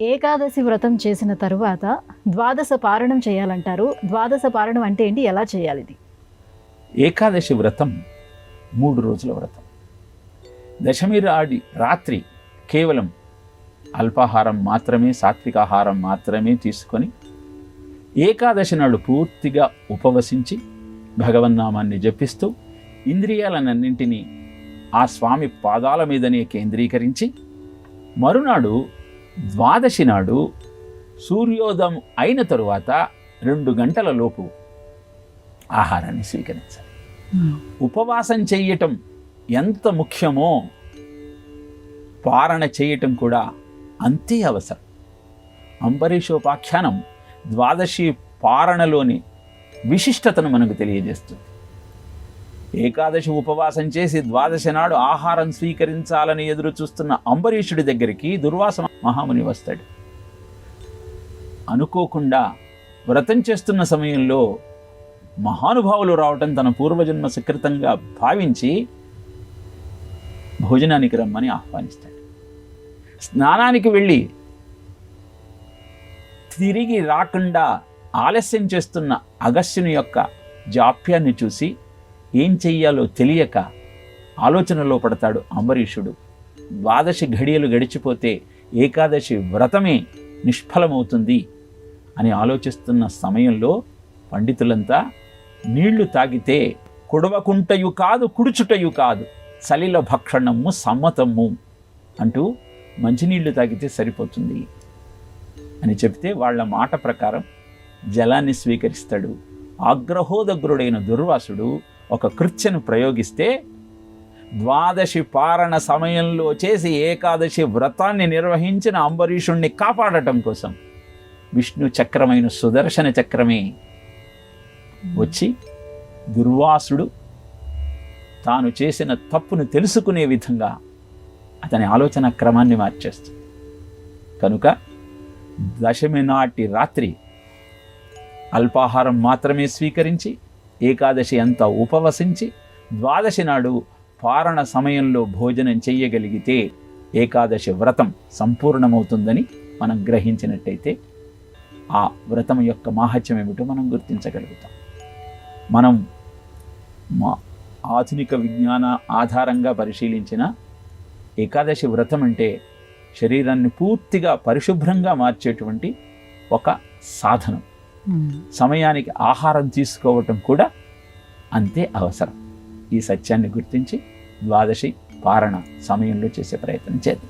ఏకాదశి వ్రతం చేసిన తరువాత ద్వాదశ పారణం చేయాలంటారు. ద్వాదశ పారణం అంటే ఏంటి? ఎలా చేయాలి ఇది? ఏకాదశి వ్రతం మూడు రోజుల వ్రతం. దశమి రాడి రాత్రి కేవలం అల్పాహారం మాత్రమే సాత్వికాహారం మాత్రమే తీసుకొని ఏకాదశి నాడు పూర్తిగా ఉపవసించి భగవన్నామాన్ని జపిస్తూ ఇంద్రియాలన్నింటినీ ఆ స్వామి పాదాల మీదనే కేంద్రీకరించి మరునాడు ద్వాదశి నాడు సూర్యోదయం అయిన తరువాత రెండు గంటల లోపు ఆహారాన్ని స్వీకరించాలి. ఉపవాసం చేయటం ఎంత ముఖ్యమో పారణ చేయటం కూడా అంతే అవసరం. అంబరీషోపాఖ్యానం ద్వాదశి పారణలోని విశిష్టతను మనకు తెలియజేస్తుంది. ఏకాదశి ఉపవాసం చేసి ద్వాదశి నాడు ఆహారం స్వీకరించాలని ఎదురు చూస్తున్న అంబరీషుడి దగ్గరికి దుర్వాస మహాముని వస్తాడు. అనుకోకుండా వ్రతం చేస్తున్న సమయంలో మహానుభావులు రావటం తన పూర్వజన్మ సుకృతంగా భావించి భోజనానికి రమ్మని ఆహ్వానిస్తాడు. స్నానానికి వెళ్ళి తిరిగి రాకుండా ఆలస్యం చేస్తున్న అగస్యుని యొక్క జాప్యాన్ని చూసి ఏం చెయ్యాలో తెలియక ఆలోచనలో పడతాడు అంబరీషుడు. ద్వాదశి ఘడియలు గడిచిపోతే ఏకాదశి వ్రతమే నిష్ఫలమవుతుంది అని ఆలోచిస్తున్న సమయంలో పండితులంతా నీళ్ళు తాగితే కుడవకుంటయు కాదు కుడుచుటయు కాదు చలిల భక్షణము సమ్మతము అంటూ మంచినీళ్ళు తాగితే సరిపోతుంది అని చెప్తే వాళ్ళ మాట ప్రకారం జలాన్ని స్వీకరిస్తాడు. ఆగ్రహోదగ్రుడైన దుర్వాసుడు ఒక కృత్యను ప్రయోగిస్తే ద్వాదశి పారణ సమయంలో చేసి ఏకాదశి వ్రతాన్ని నిర్వహించిన అంబరీషుణ్ణి కాపాడటం కోసం విష్ణు చక్రమైన సుదర్శన చక్రమే వచ్చి దుర్వాసుడు తాను చేసిన తప్పును తెలుసుకునే విధంగా అతని ఆలోచన క్రమాన్ని మార్చేస్తుంది. కనుక దశమి నాటి రాత్రి అల్పాహారం మాత్రమే స్వీకరించి ఏకాదశి అంతా ఉపవసించి ద్వాదశి నాడు పారణ సమయంలో భోజనం చెయ్యగలిగితే ఏకాదశి వ్రతం సంపూర్ణమవుతుందని మనం గ్రహించినట్టయితే ఆ వ్రతం యొక్క మాహత్యం ఏమిటో మనం గుర్తించగలుగుతాం. మనం మా ఆధునిక విజ్ఞాన ఆధారంగా పరిశీలించిన ఏకాదశి వ్రతం అంటే శరీరాన్ని పూర్తిగా పరిశుభ్రంగా మార్చేటువంటి ఒక సాధనం. సమయానికి ఆహారం తీసుకోవటం కూడా అంతే అవసరం. ఈ సత్యాన్ని గుర్తించి ద్వాదశి పారణ సమయంలో చేసే ప్రయత్నం చేద్దాం.